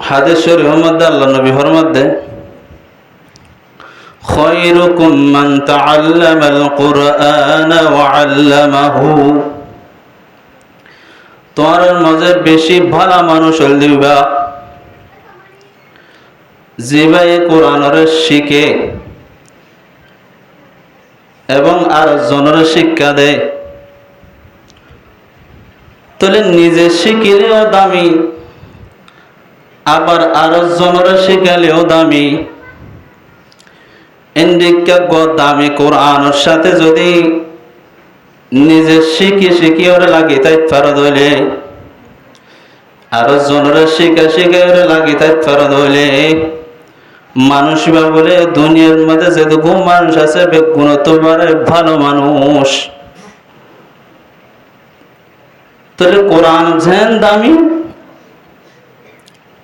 হাদিস শরীফের মধ্যে আল্লাহ নবী ফরমাতে خيركم من تعلم القرآن وعلمه তোমার মাঝে বেশি ভালো মানুষ হল দিবা জিবাই কোরআনের শিখে এবং আর জনের শিক্ষা দেয় তাহলে নিজে শিখিলেও দামি আবার আর জনের শিখালেও দামি। দামি কোরআনের সাথে যদি নিজে শিখি শিখি ওরে লাগি তাই ফেরত হইলে। আর জনের শিখা শিখে ওরে লাগি তাই ফেরত হইলে। মানুষ বা বলে দুনিয়ার মধ্যে যেটুকু মানুষ আছে বেগুণ তোমার ভালো মানুষ। তাহলে কোরআন যেন দামি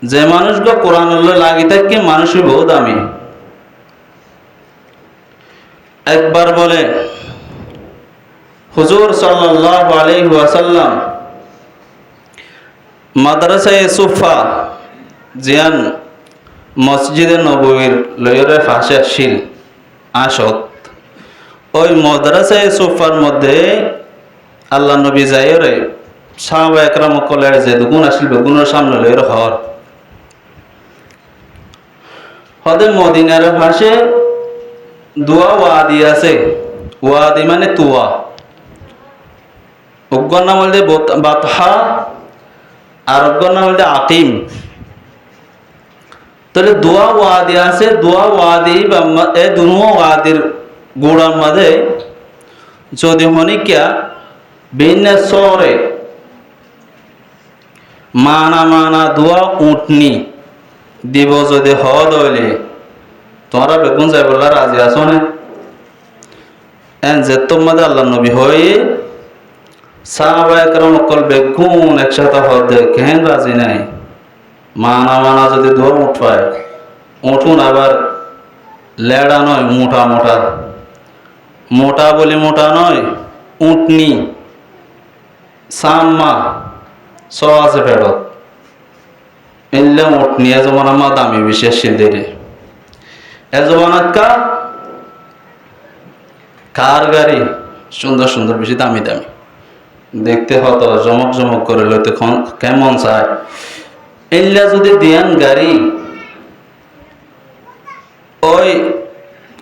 যে মানুষগুলো কোরআন লাগি থাকে মানুষই বহু দামি। একবার বলে, হুজুর আলাইহি ওয়াসাল্লাম, মাদ্রাসায় সুফা, জিয়ান, মসজিদে নবীর লয়রে ফাঁসে শিল, আসত। ওই মাদ্রাসায় সুফার মধ্যে আল্লাহ নবী যাইরে সাহাবা একরাম কলের যে দুগুণ আসিল বেগুনের সামনে লয়ের হর হদে মদিনার ভাষে দোয়া ওয়াদি আছে। ওয়াদি মানে তুয়া। অজ্ঞর নাম হলে বাতহা, আর অজ্ঞর নাম হলে আকিম তাহলে দোয়া ওয়াদি আছে। দোয়া ওয়াদি বা এ দুনো ওয়াদির গোড়ার মাঝে যদি হনিকিয়া ভিন্ন সরে মানা মানা দোয়া উঠনি। দিব যদি হদ হইলে তোমরা বেগুন যাই বললা রাজি আছো না? এন যে তোমাদের আল্লাহ নবী হয়ে সাহাবা একরম অকল বেগুন একসাথে হদ কেন রাজি নাই? মানা মানা যদি দোয়া উঠবায় উঠুন আবার লেড়া নয়, মোটা মোটা। মোটা বলি মোটা নয়, উঠনি, সাম্মা স আছে ফেরত। উঠনি এ জমানা মা, দামি বিশেষ সিন্দিরে এ জমানাকা কার? গাড়ি? সুন্দর সুন্দর বেশি দামি দামি। দেখতে হতো জমক জমক করে লইতে কেমন চায়? এল্লা যদি দিয়ান গাড়ি, ওই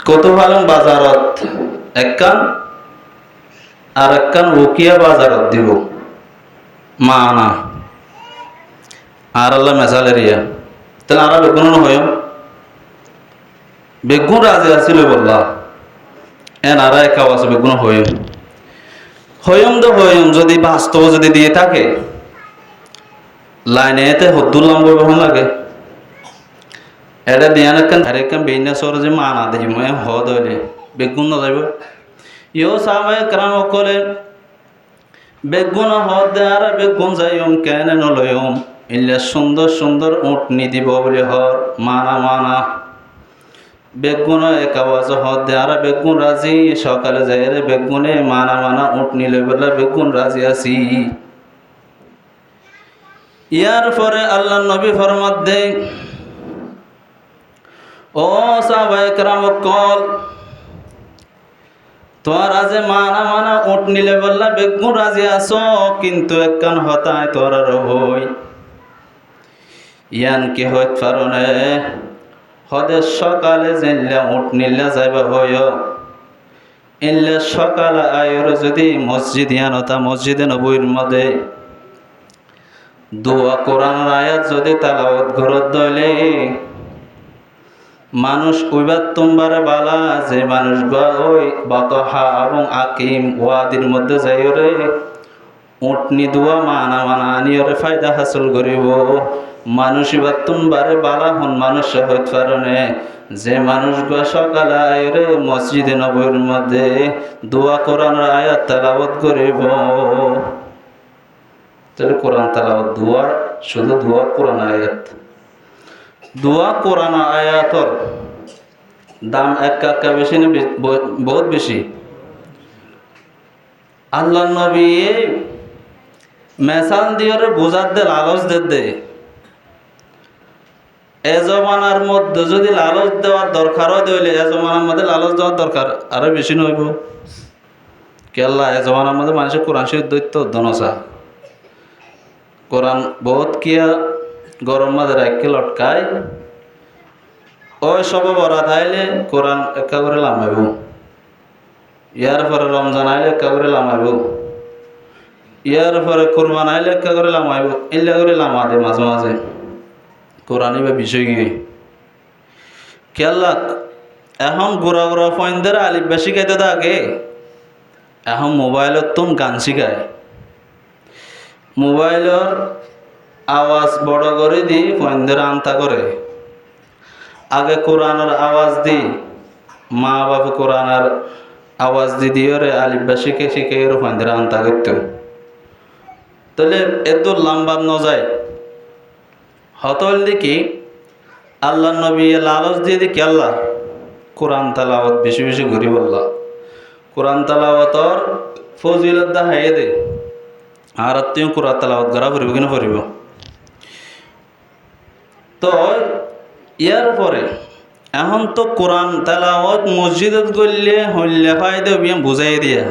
কত ভালো বাজারত একখান আর একখান উকিয়া বাজারত দিব। মানা আর আল্লাহ মেসালের ইয়া তাহলে আর বেগুন হয় বেগুন রাজি আছিল বললা। এন আর একা আছে বেগুন হয়ে। হয়ম তো হয়ম যদি বাস্তব যদি দিয়ে থাকে, লাইনে এতে হদ্দুল্লাম ভালো লাগে। এটা দিয়ান একখান ধারে একখান বেইনা সর যে মানা দেখি মই হ দইলে বেগুন না যাইব। ইও সামায় ক্রাম করে বেগুন হদ দে আর বেগুন যাইম কেন নলয়ম। ইলে সুন্দর সুন্দর উঠনি দিব বলে হর, মানা মানা। বেগুন এক আওয়াজ হদ দে আর বেগুন রাজি, সকালে যাই রে বেগুনে মানা মানা উঠনি লই বলে বেগুন রাজি আছি। ইয়ার পরে আল্লাহ নবী ফরমাত দে ও সাহাবায়ে কেরাম কল, তোর যে মানা মানা উঠ নিলে বললা বেগুন রাজি আছো, কিন্তু একখান হতায় তোরা হই। ইয়ান কি হইত পারনে? হদে সকালে জেনলে উঠ, নিলে যাইবা হইয় ইনলে সকালে আয়র যদি মসজিদ, ইয়ানতা মসজিদে নবীর মধ্যে দোয়া কোরআনের আয়াত যদি তালাওয়াত ঘরত দইলে, মানুষ কইবার তোমারে বালা, যে মানুষ ওই বাতহা এবং আকিম ওয়াদির মধ্যে যাই রে উঠনি দোয়া মানা মানা আনি ওরে ফায়দা হাসিল করিব। মানুষ এবার তোমারে বালা হন মানুষ হইতে পারনে যে মানুষ গো সকালে আয় রে মসজিদে নবীর মধ্যে দোয়া কোরআনের আয়াত তালাবত করিব। তাহলে কোরআন তালাবত দোয়া, শুধু দোয়া কোরআন আয়াত। দোয়া কোরআন আয়াতর দাম এক কাকা বেশি না, বে- বহুত বেশি? আল্লাহ নবী মেসাল দিয়ে বোঝার দে লালচ দে। এ জমানার মধ্যে যদি লালচ দেওয়ার দরকারও দিলে এ জমানার মধ্যে লালচ দেওয়ার দরকার আরও বেশি নইব। কেল্লা এ জমানার মধ্যে মানুষের কোরআন শরীফ দৈত্য দনসা। কোরআন বহুত কিয়া গরম মাঝে রাখকে লটকায়। ওই সব বরাত আইলে কোরআন একা করে লামাইব। ইয়ার পরে রমজান আইলে একা করে লামাইব। ইয়ার পরে কোরবান আইলে একা করে লামাইব। এলা করে লামা দে মাঝে মাঝে। কোরআনই বা বিষয় গিয়ে কেল্লা এখন গোড়া গোড়া পয়েন্টদের আলিফ বেশি খাইতে থাকে এখন মোবাইলত তুম গান শিখায়। মোবাইলের আওয়াজ বড় করে দি পয়েন্টদের আনতা করে। আগে কোরআনের আওয়াজ দি, মা বাবা কোরআনের আওয়াজ দি দিয়ে রে আলিফ বা শিখে শিখে এর পয়েন্টদের আনতা করতো। তাহলে এত লম্বা ন যায় হতল দেখি আল্লাহ নবী লালচ দিয়ে দেখি আল্লাহ। কোরআন তালাওয়াত বেশি বেশি ঘুরি বললা। কোরআন তালাওয়াতর ফজিলত দা হাইয়ে দে। আর তুই কোরআন তালাওয়াত করা ফুরিব কিনা ফুরিব তো ইয়ার পরে এখন তো কোরআন তালাওয়াত মসজিদত গড়লে হইলে ফায়দে বিয়াম বুঝাই দিয়া।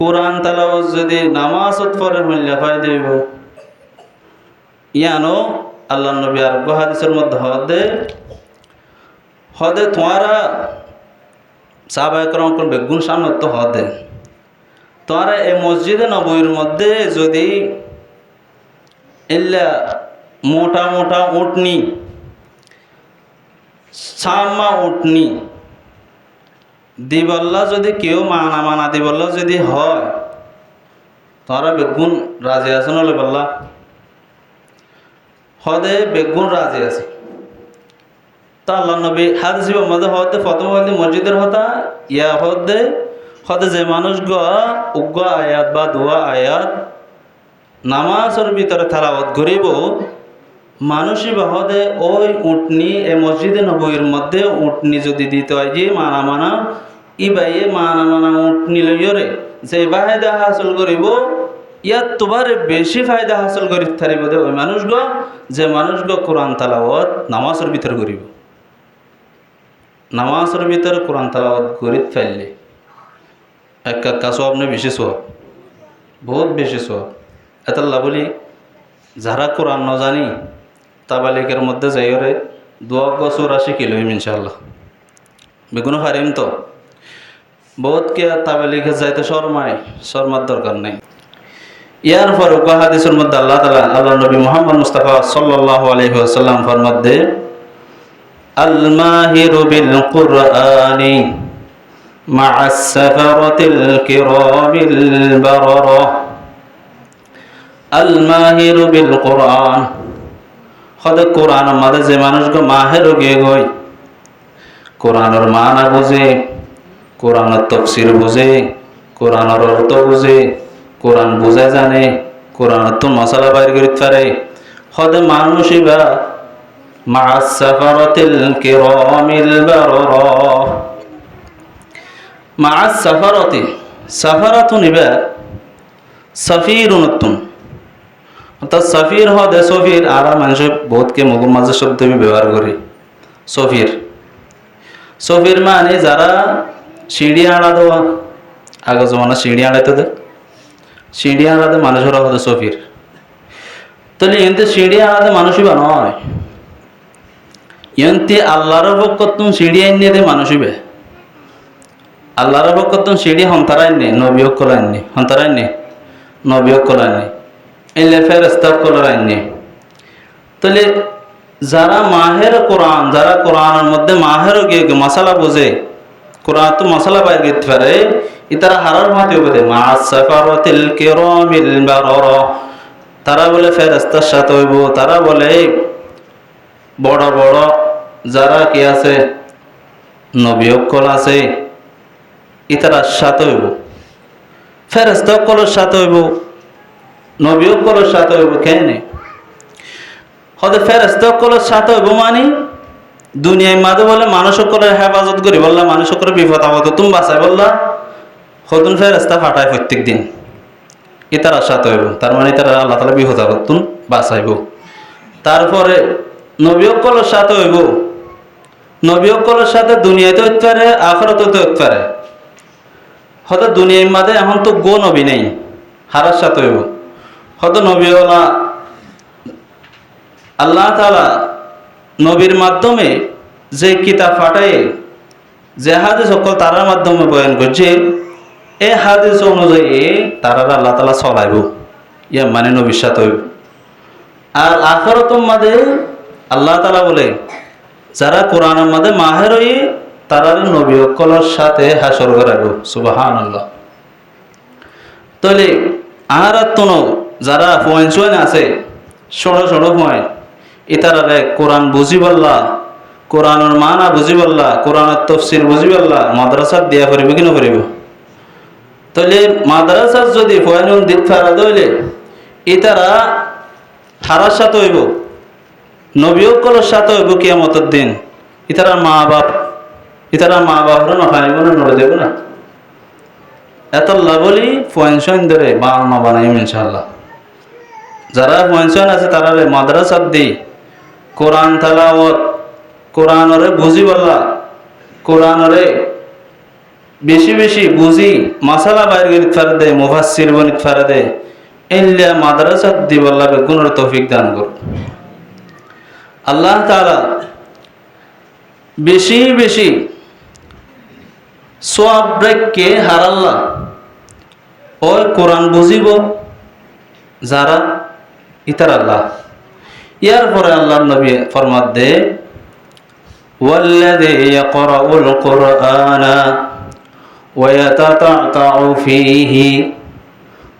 কোরআন তালাওয়াত যদি নামাজত পরে হইলে ফায়দে ইয়ানো আল্লাহ নবী আর হাদিসের মধ্যে হদে হদে তোমারা সাহবা বেগুন সামনে তো হদে তোমারা এই মসজিদে নবীর মধ্যে যদি এল্লা মোটা মোটা উঠনি সামা উঠনি দিবল্লা যদি কেউ মানা মানা দিবল্লা যদি হয় তোরা বেগুন রাজি আছেন হলে বললা? হদে বেগুন রাজি আছে। তা আল্লাহ নবী হাদিস মধ্যে হতে হতে মসজিদের হতা, ইয়া হতে হতে যে মানুষ গ উগ্র আয়াত বা দোয়া আয়াত নামাজের ভিতরে থালাবত ঘুরিব মানুষই বাহদে ওই উটনি এ মসজিদে নবীর মধ্যে উটনি যদি দিতে হয়, যে মানা মানা ই বাইয়ে মানা মানা উটনি লইরে যে বাহেদা হাসল করিব ইয়াত তোমার বেশি ফায়দা হাসল করি থারিব দে ওই মানুষগ, যে মানুষগ কোরআন তালাওয়াত নামাজের ভিতরে করিব। নামাজের ভিতরে কোরআন তালাওয়াত করি ফেললে এক একা সব নে বেশি সব বহুত বেশি সব এতাল্লা বলি, যারা কোরআন ন জানি, তাবালিকের মধ্যে যাইরে দোয়া গছর আসি কিলো ইনশাল্লাহ বেগুনো পারিম তো। বহুত কে তাবালিকে যাইতে শর্মায়, শর্মার দরকার নেই। ইয়ার পর হাদিসের মধ্যে আল্লাহ তালা আল্লাহ নবী মোহাম্মদ মুস্তাফা সাল্লাহ আলহি আসাল্লাম ফর মধ্যে আল মাহিরু বিল কুরআনি مع السفرة الكرام البررة الماهر بالقرآن خد কোরআন মাঝে যে মানুষকে মাহের গিয়ে গই কোরআনের মানা বুঝে কোরআনের তফসির বুঝে কোরআনের অর্থ বুঝে কোরআন বুঝে জানে কোরআনের তো মশলা বাইর করতে পারে হদে মানুষই বা মা সাফারাতিল কিরামিল বাররা। মা সাফারতি নিবে সফির উন্নতম অর্থাৎ সফির হদে সফির, আর মানুষ বহুতকে মুগুর মাঝে শব্দ ব্যবহার করি। সফির। সফির মানে যারা সিঁড়ি আড়া দেওয়া। আগে জমানা সিঁড়ি আড়াইতে দে। সিঁড়ি আড়াতে মানুষের হদে সফির। তাহলে মানুষই বা নয়। এনতে আল্লাহর পক্ষ তুমি সিঁড়ি আইনিয়ে দে মানুষই বে আল্লাহর পক্ষ তুমি সিঁড়ি হন্তারাই নে নবী কলাইন নে হন্তারাই নে নবী কলাইন নে এলে ফেরেস্তা কলাইন তাহলে যারা মাহের কোরআন, যারা কোরআনের মধ্যে মাহের গিয়ে মশালা বোঝে, কোরআন তো মশলা বাইর করতে পারে ইতারা হারার মাতে বোধে মা সাফারতিল কিরামিল বাররা। তারা বলে ফেরেস্তার সাথে হইব। তারা বলে, বড় বড় যারা কি আছে, নবী অক্কল আছে ইতারা সাথে হইব। ফেরেস্তা অক্কলের সাথে হইব। নবী অক্কলের সাথে হইব কেন? হতে ফেরেস্তা অক্কলের সাথে হইব মানে? দুনিয়ায় মাঝে বলে, মানুষ সকলের হেফাজত করি। বললা, মানুষ সকলের বিপদ আপদ, তুমি বাঁচাই বললা। হতুন ফেরেস্তা ফাটায় প্রত্যেক দিন ইতারা সাথে হইব তার মানে তারা আল্লাহ তালা আপদ তুমি বাঁচাইব। তারপরে নবীকলের সাথে হইব। নবীকলের সাথে দুনিয়াতে হইতে পারে আখরত হইতে হইতে পারে। হয়তো দুনিয়ার মাঝে এখন তো গো নবী নেই, হারার সাথে হইব। হয়তো নবীওয়ালা আল্লাহ তালা নবীর মাধ্যমে যে কিতাব ফাটায়, যে হাদিস সকল তারার মাধ্যমে বয়ান করছে এই হাদিস অনুযায়ী তারা আল্লাহ তালা চলাইব। ইয়া মানে নবিশ্বাত হইব। আর আখরতম মাঝে আল্লাহ তালা বলে, যারা কোরআনের মাঝে মাহের হই তারা নবী অকলের সাথে হাসর করাইব সুবাহান আল্লাহ তাহলে আর তনো যারা পয়েন্ট চয়েন আছে, ষোলো ষোলো পয়েন্ট ইতারারে কোরআন বুঝি বললা কোরআনের মানা বুঝি বললা কোরআনের তফসির বুঝি বললা মাদ্রাসাত দিয়া করিব কি নকরিব তাহলে মাদ্রাসার যদি পয়েন্ট দিত ফারা দইলে ইতারা হারার সাথে হইব নবীকলের সাথে হইব কিয়ামতের দিন। ইতারা মা বাপ ইতারা মা বাপরা নখানিব না নড়ে দেব না। এত লাভলি পয়েন্সন ধরে বা মা বানাইম ইনশাল্লাহ যারা পয়েন্সন আছে তারা মাদ্রাসাত দি, কোরআন তালাওয়াত, কোরআনরে বুঝি বললা কোরআনরে বেশি বেশি বুঝি মাসালা বাইর গরিত ফারে দে মুফাসসির বনিত ফারে দে ইল্লা মাদ্রাসাত দি বললা বেগুনের তৌফিক দান কর আল্লাহ তাআলা বেশি বেশি সোয়াব ব্রেককে হারাল্লা ওই কোরআন বুঝিব যারা ইতার আল্লাহ ইয়ার পরে আল্লাহ নবী ফরমাত দে والذي يقرأ القرآن ويتطعطع فيه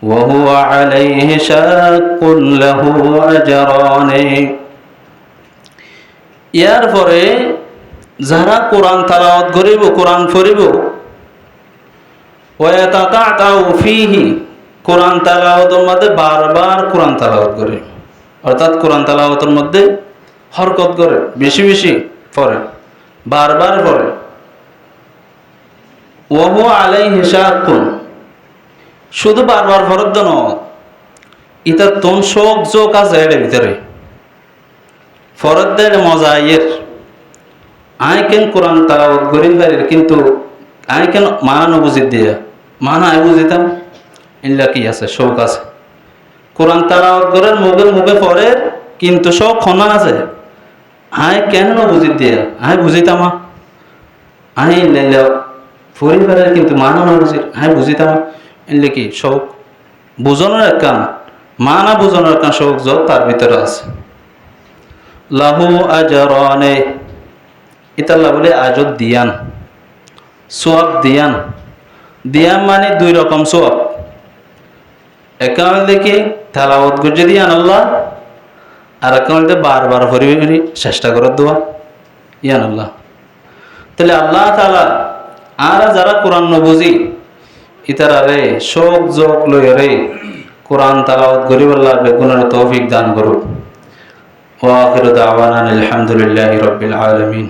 وهو عليه شاق له أجران ইয়ার পরে যারা কোরআন তালাওয়াত করিব কোরআন ফরিব ওয়াতাতাউ ফিহি কোরআন তালাওয়াতের মধ্যে বারবার কোরআন তালাওয়াত করে অর্থাৎ কোরআন তালাওয়াতের মধ্যে হরকত করে বেশি বেশি পড়ে বারবার পড়ে ওহু আলাই হিসাকুন শুধু বারবার ফরত ন ইটা তোন শোক যোগ আছে এর ভিতরে। ফরত দেয় মজা ইয়ের আই কেন কোরআন করিম পারির কিন্তু আই কেন মানা বুঝি দিয়া। মানা আই বুঝিতাম, ইল্লা কি আছে, শোক আছে। কোরআন তালাওয়াত করার মুখে মুখে পড়ে, কিন্তু শোক খনান আছে। আই কেন বুঝি দিয়া? আই বুঝিতাম আই লেলে পরিবারের কিন্তু মানা না বুঝি আই বুঝিতাম ইল্লে কি শোক বুঝনের এক কাম মানা বুঝনের কাম শোক যত তার ভিতরে আছে। লাহু আজরানে ইতাল্লা বলে আজত দিয়ান সোয়াব দিয়ান। দিয়ান মানে দুই রকম সোয়াব একাউন্ট দেখি তালাওয়াত গুজে দিয়ান আল্লাহ আর একাউন্টে বারবার ভরি চেষ্টা করার দোয়া ইয়ান আল্লাহ। তাহলে আল্লাহ তালা আর যারা কোরআন বুঝি ইতারা রে শোক যোগ লই রে কোরআন তালাওয়াত গরিব আল্লাহ বেগুনের তৌফিক দান করুক ওয়াখির দাওয়ানা আলহামদুলিল্লাহি রাব্বিল আলামিন।